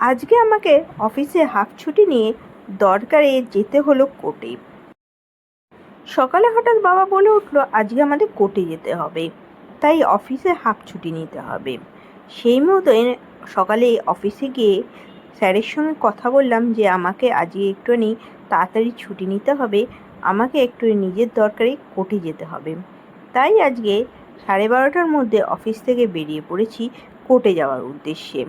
আজকে আমাকে অফিসে হাফ ছুটি নিয়ে দরকারে যেতে হলো কোর্টে। সকালে হঠাৎ বাবা বলে উঠল, আজকে আমাদের কোর্টে যেতে হবে। তাই অফিসে হাফ ছুটি নিতে হবে। সেই মতোই সকালে অফিসে গিয়ে স্যারের সঙ্গে কথা বললাম যে, আমাকে আজকে একটুখানি তাড়াতাড়ি ছুটি নিতে হবে। আমাকে একটু নিজের দরকারে কোর্টে যেতে হবে। তাই আজকে সাড়ে বারোটার মধ্যে অফিস থেকে বেরিয়ে পড়েছি কোর্টে যাওয়ার উদ্দেশ্যে।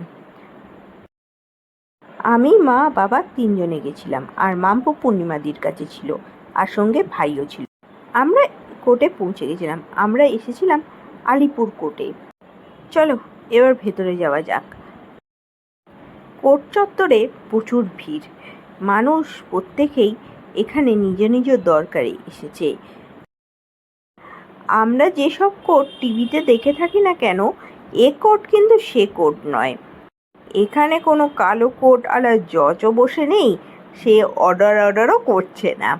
আমি, মা, বাবা তিনজনে গেছিলাম আর মাম্পু পূর্ণিমাদির কাছে ছিল আর সঙ্গে ভাইও ছিল। আমরা কোর্টে পৌঁছে গেছিলাম। আমরা এসেছিলাম আলিপুর কোর্টে। চলো, এবার ভেতরে যাওয়া যাক। কোর্ট চত্বরে প্রচুর ভিড়। মানুষ প্রত্যেকেই এখানে নিজ নিজ দরকারে এসেছে। আমরা যেসব কোর্ট টিভিতে দেখে থাকি না কেন, এ কোর্ট কিন্তু সে কোর্ট নয়। এখানে কোনো কালো কোট আলা জজও বসে নেই, সে অর্ডার অর্ডারও করছে না।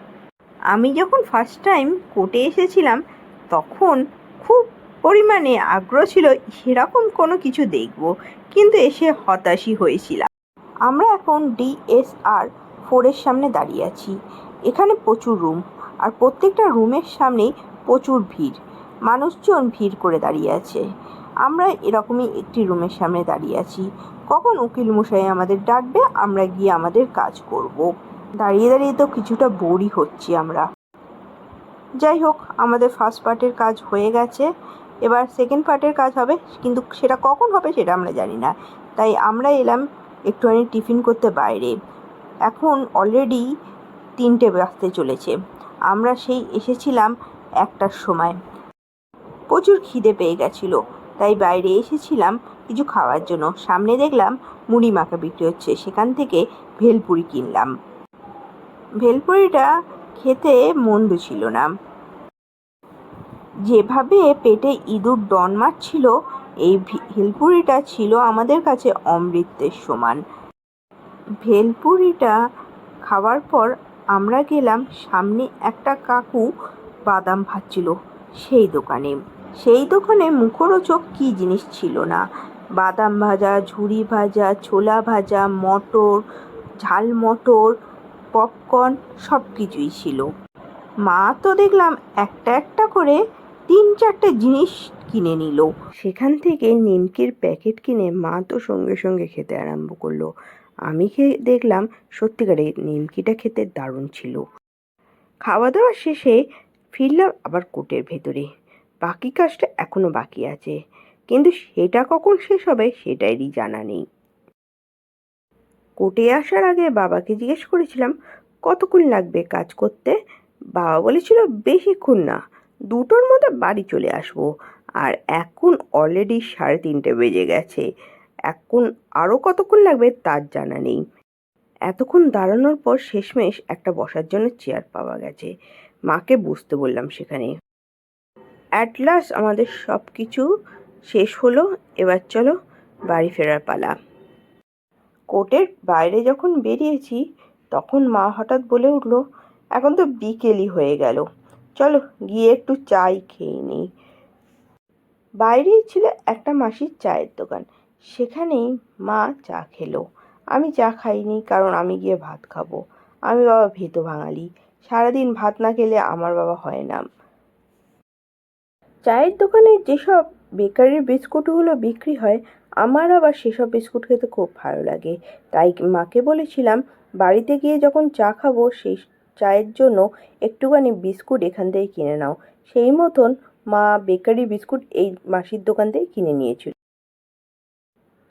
আমি যখন ফার্স্ট টাইম কোর্টে এসেছিলাম, তখন খুব পরিমাণে আগ্রহ ছিল, সেরকম কোনো কিছু দেখব, কিন্তু এসে হতাশই হয়েছিলাম। আমরা এখন ডিএসআর ফোরের সামনে দাঁড়িয়ে আছি। এখানে প্রচুর রুম আর প্রত্যেকটা রুমের সামনেই প্রচুর ভিড়। মানুষজন ভিড় করে দাঁড়িয়ে আছে। আমরা এরকমই একটি রুমের সামনে দাঁড়িয়ে আছি। কখন উকিল মশাই আমাদের ডাকবে, আমরা গিয়ে আমাদের কাজ করব। দাঁড়িয়ে দাঁড়িয়ে তো কিছুটা বোরই হচ্ছি আমরা। যাই হোক, আমাদের ফার্স্ট পার্টের কাজ হয়ে গেছে। এবার সেকেন্ড পার্টের কাজ হবে, কিন্তু সেটা কখন হবে সেটা আমরা জানি না। তাই আমরা এলাম একটুখানি টিফিন করতে বাইরে। এখন অলরেডি তিনটে বাজতে চলেছে। আমরা সেই এসেছিলাম একটার সময়। প্রচুর খিদে পেয়ে গেছিল। তাই বাইরে এসেছিলাম কিছু খাওয়ার জন্য। সামনে দেখলাম মুড়ি মাখা বিক্রি হচ্ছে। সেখান থেকে ভেলপুরি কিনলাম। ভেলপুরিটা খেতে মন্দ ছিল না। যেভাবে পেটে ইঁদুর ডন মারছিল, এই ভেলপুরিটা ছিল আমাদের কাছে অমৃতের সমান। ভেলপুরিটা খাওয়ার পর আমরা গেলাম সামনে একটা কাকু বাদাম ভাজছিল সেই দোকানে। সেই দোকানে মুখরোচক কী জিনিস ছিল না? বাদাম ভাজা, ঝুরি ভাজা, ছোলা ভাজা, মটর, ঝাল মটর, পপকর্ন সব কিছুই ছিল। মা তো দেখলাম একটা একটা করে তিন চারটে জিনিস কিনে নিল। সেখান থেকে নিমকির প্যাকেট কিনে মা তো সঙ্গে সঙ্গে খেতে আরম্ভ করল। আমি খেয়ে দেখলাম সত্যিকারে নিমকিটা খেতে দারুণ ছিল। খাওয়া দাওয়া শেষে ফিরলাম আবার কোটের ভেতরে। বাকি কাজটা এখনও বাকি আছে। কিন্তু সেটা কখন শেষ হবে সেটারই জানা নেই। কোর্টে আসার আগে বাবাকে জিজ্ঞেস করেছিলাম, কতক্ষণ লাগবে কাজ করতে? বাবা বলেছিল, বেশিক্ষণ না, দুটোর মধ্যে বাড়ি চলে আসব। আর এখন অলরেডি সাড়ে তিনটে বেজে গেছে। এখন আরও কতক্ষণ লাগবে তার জানা নেই। এতক্ষণ দাঁড়ানোর পর শেষমেশ একটা বসার জন্য চেয়ার পাওয়া গেছে। মাকে বসতে বললাম সেখানে। অ্যাট লাস্ট আমাদের সব কিছু শেষ হলো। এবার চলো বাড়ি ফেরার পালা। কোর্টের বাইরে যখন বেরিয়েছি, তখন মা হঠাৎ বলে উঠল, এখন তো বিকেলই হয়ে গেল। চলো গিয়ে একটু চাই খেয়ে নিই। বাইরেই ছিল একটা মাসির চায়ের দোকান। সেখানেই মা চা খেলো। আমি চা খাইনি, কারণ আমি গিয়ে ভাত খাব। আমি বাবা ভেতো বাঙালি। সারাদিন ভাত না খেলে আমার বাবা হয় না। চায়ের দোকানে যেসব বেকারির বিস্কুটগুলো বিক্রি হয়, আমার আবার সেসব বিস্কুট খেতে খুব ভালো লাগে। তাই মাকে বলেছিলাম, বাড়িতে গিয়ে যখন চা খাব, সেই চায়ের জন্য একটুখানি বিস্কুট এখান থেকে কিনে নাও। সেই মতন মা বেকারি বিস্কুট এই মাসির দোকান থেকে কিনে নিয়েছিল।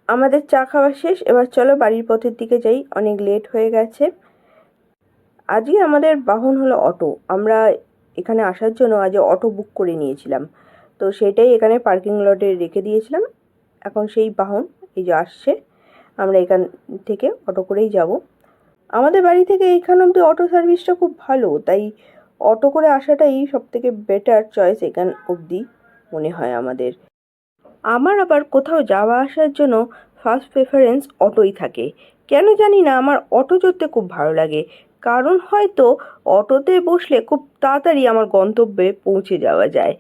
আমাদের চা খাওয়া শেষ, এবার চলো বাড়ির পথের দিকে যাই, অনেক লেট হয়ে গেছে। আজকে আমাদের বাহন হলো অটো। আমরা এখানে আসার জন্য আজ অটো বুক করে নিয়েছিলাম। তো সেটাই এখানে পার্কিং লটে রেখে দিয়েছিলাম। এখন সেই বাহন এই যে আসছে, আমরা এখান থেকে অটো করেই যাব। আমাদের বাড়ি থেকে এইখান অবধি অটো সার্ভিসটা খুব ভালো, তাই অটো করে আসাটাই সব থেকে বেটার চয়েস এখান অবধি মনে হয় আমাদের। আমার আবার কোথাও যাওয়া আসার জন্য ফার্স্ট প্রেফারেন্স অটোই থাকে। কেন জানি না, আমার অটো চড়তে খুব ভালো লাগে। কারণ হয়তো অটোতে বসলে খুব তাড়াতাড়ি আমার গন্তব্যে পৌঁছে যাওয়া যায়।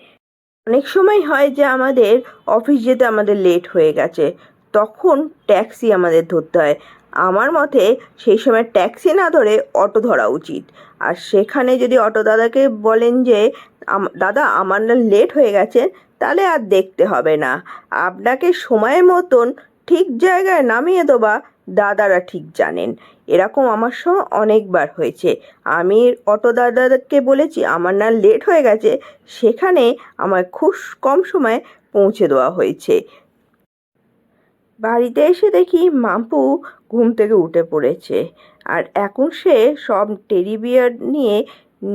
অনেক সময় হয় যে আমাদের অফিস যেতে আমাদের লেট হয়ে গেছে, তখন ট্যাক্সি আমাদের ধরতে হয়। আমার মতে সেই সময় ট্যাক্সি না ধরে অটো ধরা উচিত। আর সেখানে যদি অটো দাদাকে বলেন যে দাদা, আমার না লেট হয়ে গেছে, তাহলে আর দেখতে হবে না। আপনাকে সময় মতন ঠিক জায়গায় নামিয়ে দেবা, দাদারা ঠিক জানেন। এরকম আমার সঙ্গে অনেকবার হয়েছে। আমি অটো দাদাকে বলেছি, আমার না লেট হয়ে গেছে, সেখানে আমার খুব কম সময়ে পৌঁছে দেওয়া হয়েছে। বাড়িতে এসে দেখি মাম্পু ঘুম থেকে উঠে পড়েছে। আর এখন সে সব টেডি বিয়ার নিয়ে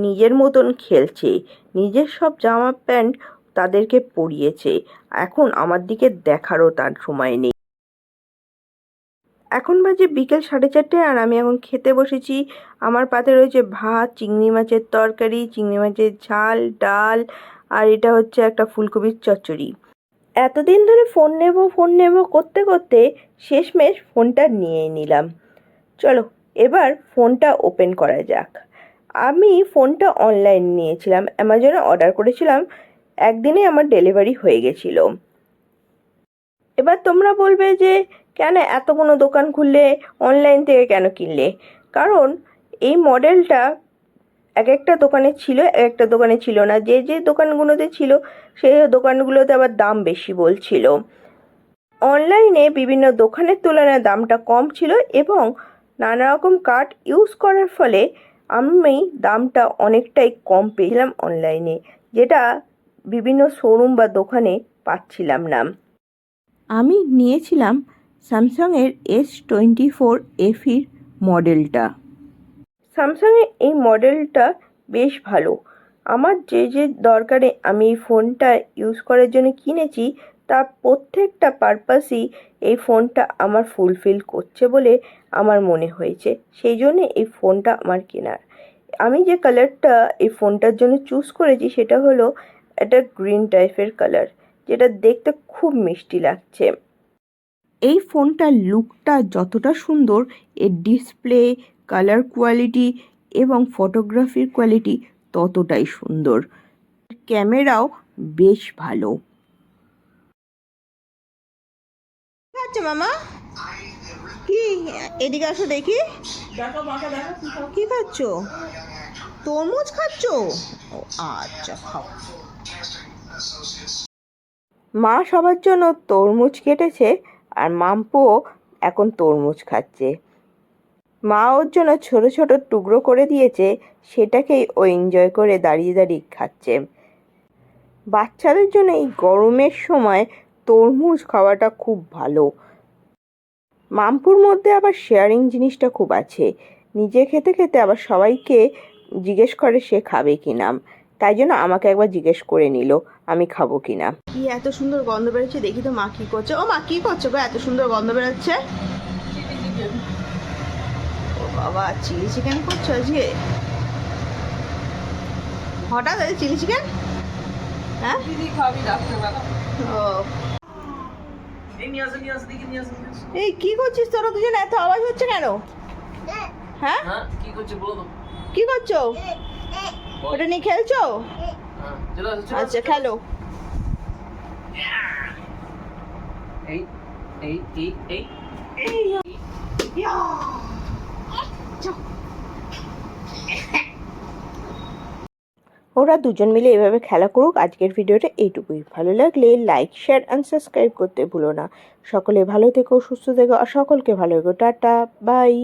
নিজের মতন খেলছে। নিজের সব জামা প্যান্ট তাদেরকে পরিয়েছে। এখন আমার দিকে দেখারও তার সময় নেই। এখন বাজে বিকেল সাড়ে চারটে আর আমি এখন খেতে বসেছি। আমার পাতে রয়েছে ভাত, চিংড়ি মাছের তরকারি, চিংড়ি মাছের ঝাল, ডাল আর এটা হচ্ছে একটা ফুলকপির চচ্চড়ি। এতদিন ধরে ফোন নেব ফোন নেব করতে করতে শেষমেশ ফোনটা নিয়ে নিলাম। চলো এবার ফোনটা ওপেন করা যাক। আমি ফোনটা অনলাইন নিয়েছিলাম, অ্যামাজনে অর্ডার করেছিলাম। একদিনে আমার ডেলিভারি হয়ে গেছিল। এবার তোমরা বলবে যে কেন এত কোনো দোকান খুললে অনলাইন থেকে কেন কিনলে? কারণ এই মডেলটা এক একটা দোকানে ছিল, এক একটা দোকানে ছিল না। যে যে দোকানগুলোতে ছিল, সেই দোকানগুলোতে আবার দাম বেশি বলছিল। অনলাইনে বিভিন্ন দোকানের তুলনায় দামটা কম ছিল এবং নানা রকম কার্ড ইউজ করার ফলে আমি দামটা অনেকটাই কম পেয়েছিলাম অনলাইনে যেটা বিভিন্ন শোরুম বা দোকানে পাচ্ছিলাম না। আমি নিয়েছিলাম স্যামসাংয়ের এস টোয়েন্টি ফোর এফির মডেলটা। স্যামসাংয়ের এই মডেলটা বেশ ভালো। আমার যে যে দরকারে আমি এই ফোনটা ইউজ করার জন্য কিনেছি, তার প্রত্যেকটা পারপাসই এই ফোনটা আমার ফুলফিল করছে বলে আমার মনে হয়েছে। সেই জন্য এই ফোনটা আমার কেনার। আমি যে কালারটা এই ফোনটার জন্য চুজ করেছি, সেটা হলো একটা গ্রিন টাইপের কালার যেটা দেখতে খুব মিষ্টি লাগছে। এই ফোনটার লুকটা যতটা সুন্দর এর ডিসপ্লে কালার কোয়ালিটি এবং ফটোগ্রাফির কোয়ালিটি ততটাই সুন্দর। ক্যামেরাও বেশ ভালো। আচ্ছা মামা? কি? এদিকে আসো দেখি। কি খাচ্ছ? তরমুজ খাচ্ছ? আচ্ছা খাও। মা সবার জন্য তরমুজ কেটেছে। আর মাম্পুও এখন তরমুজ খাচ্ছে। মা ওর জন্য ছোট ছোট টুকরো করে দিয়েছে, সেটাকেই ও এনজয় করে দাঁড়িয়ে দাঁড়িয়ে খাচ্ছে। বাচ্চাদের জন্য এই গরমের সময় তরমুজ খাওয়াটা খুব ভালো। মামপুর মধ্যে আবার শেয়ারিং জিনিসটা খুব আছে। নিজে খেতে খেতে আবার সবাইকে জিজ্ঞেস করে সে খাবে কি না তাই জন্য আমাকে একবার জিজ্ঞেস করে নিল আমি খাব কি না কি এত সুন্দর গন্ধ বেরোচ্ছে দেখি তো মা কি করছে। ও মা কি করছে গো? এত সুন্দর গন্ধ বেরোচ্ছে। ও বাবা চিলি চিকেন করছ আজকে? হঠাৎ চিলি চিকেন? হ্যাঁ? ও। এই কি করছিস? তোরা দুজন এত আওয়াজ হচ্ছে কেন? হ্যাঁ? হ্যাঁ? কি করছে কি করছ? ওটা নিয়ে খেলছো? আচ্ছা খেলো। ওরা দুজন মিলে এভাবে খেলা করুক আজকের ভিডিওটা এইটুকুই। ভালো লাগলে লাইক শেয়ার অ্যান্ড সাবস্ক্রাইব করতে ভুলো না। সকলে ভালো থেকো সুস্থ থেকো আর সকলকে ভালো থেকো। Tata bye